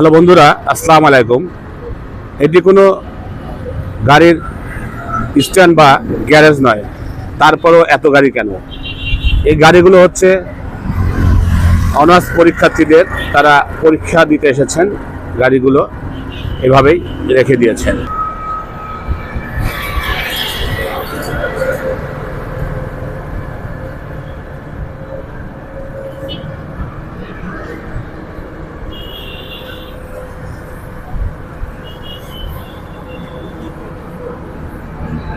Hello বন্ধুরা, আসসালাম আলাইকুম। এটি কোনো গাড়ির স্ট্যান্ড বা গ্যারেজ নয়, তারপরও এত গাড়ি কেন? এই গাড়িগুলো হচ্ছে অনার্স পরীক্ষার্থীদের, তারা পরীক্ষা দিতে এসেছেন গাড়িগুলো এভাবেই রেখে দিয়েছেন।